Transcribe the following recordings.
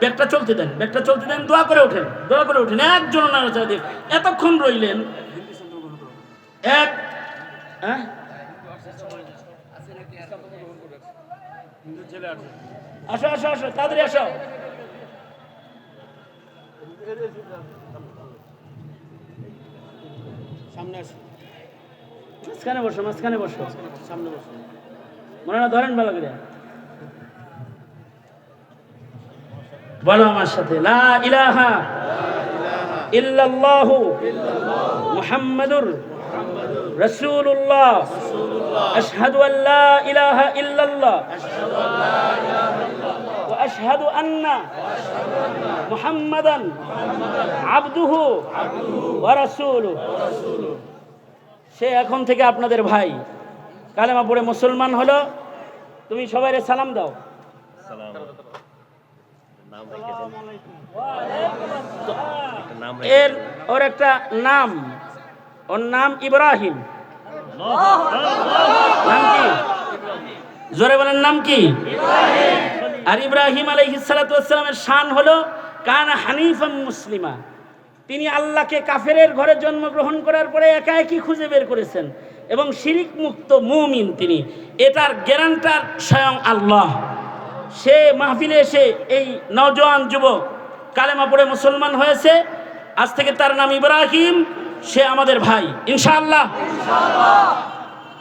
ব্যাগটা চলতে দেন, ব্যাগটা চলতে দেন, দোয়া করে ওঠেন, দোয়া করে ওঠেন। একজন এতক্ষণ রইলেন। এক হ্যাঁ? আসো আসো আসো, তাড়াতাড়ি আসো। সামনে আসো। মাঝখানে বসো মাঝখানে বসো। সামনে বসো। মনে না ধরেন ভালো করে। বলো আমার সাথে, লা ইলাহা ইল্লাল্লাহু মুহাম্মাদুর রাসূলুল্লাহ। আশহাদু আল লা ইলাহা ইল্লাল্লাহ। ওয়া আশহাদু আন্না মুহাম্মাদান আবদুহু সে এখন থেকে আপনাদের ভাই। কালেমা পড়ে মুসলমান হলো, তুমি সবাই সালাম দাও নাম রেখে দেন একটা নাম এর ওর একটা নাম। ওর নাম ইব্রাহিম। নাম কি? জোরে বলেন নাম কি? আর ইব্রাহিম আলাইহিসসালামের শান হলো কান হানিফাম মুসলিমা। তিনি আল্লাহকে কাফেরের ঘরে জন্মগ্রহণ করার পরে একা একই খুঁজে বের করেছেন। এবং শিরিক মুক্ত মুমিন তিনি। এটার গ্যারান্টার স্বয়ং আল্লাহ। সে মাহফিলে এসে এই নওজোয়ান যুবক কালেমা পড়ে মুসলমান হয়েছে। আজ থেকে তার নাম ইব্রাহিম, সে আমাদের ভাই। ইনশাআল্লাহ।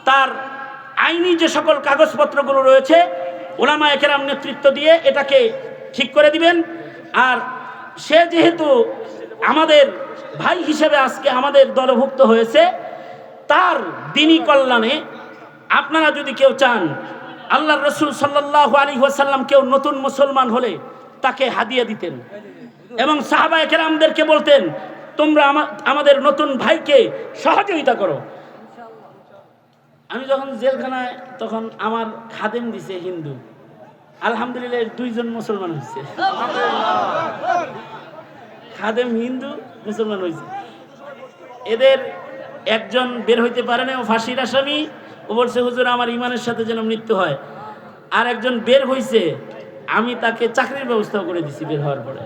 তার আইনি যে সকল কাগজপত্রগুলো রয়েছে, ওলামা একেরাম নেতৃত্ব দিয়ে এটাকে ঠিক করে দিবেন। আর সে যেহেতু আমাদের ভাই হিসেবে আজকে আমাদের দলভুক্ত হয়েছে, তার দিনী কল্যাণে আপনারা যদি কেউ চান আল্লাহ রসুল সাল্লাহ আলী ওয়াসাল্লাম কেউ নতুন মুসলমান হলে তাকে হাদিয়া দিতেন। এবং সাহাবা একেরামদেরকে বলতেন, তোমরা আমাদের নতুন ভাইকে সহযোগিতা করো। আমি যখন জেলখানায়, তখন আমার খাদেম দিছে হিন্দু। আলহামদুলিল্লাহ দুইজন মুসলমান হয়েছে খাদেম হিন্দু, মুসলমান হয়েছে এদের একজন বের হইতে পারে না ফাঁসির আসামি। ও বলছে হুজুর আমার ইমানের সাথে যেন মৃত্যু হয়। আর একজন বের হইছে, আমি তাকে চাকরির ব্যবস্থা করে দিছি বের হওয়ার পরে।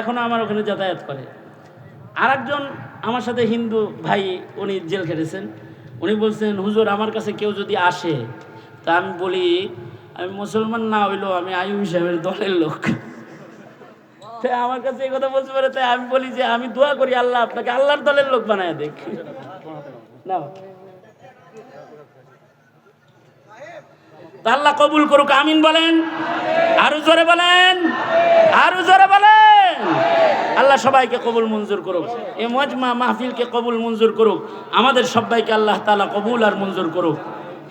এখনও আমার ওখানে যাতায়াত করে। আর একজন আমার সাথে হিন্দু ভাই, উনি জেল খেটেছেন। উনি বলছেন, হুজুর, আমার কাছে কেউ যদি আসে, তা আমি বলি, আমি মুসলমান না হইলেও আমি আয়ু সাহেবের দলের লোক। তাই আমার কাছে এই কথা বলতে পারে, তাই আমি বলি যে, আমি দোয়া করি আল্লাহ আপনাকে আল্লাহর দলের লোক বানায় দেখ। না আল্লাহ কবুল করুক, আমিন বলেন। আরও জোরে বলেন। আরও জোরে বলেন। আল্লাহ সবাইকে কবুল মঞ্জুর করুক। এ মজমা মাহফিলকে কবুল মঞ্জুর করুক। আমাদের সবাইকে আল্লাহ তালা কবুল আর মঞ্জুর করুক।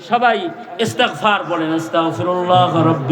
সবাই ইস্তাকফার বলেন, আস্তাগফিরুল্লাহ রাব্বি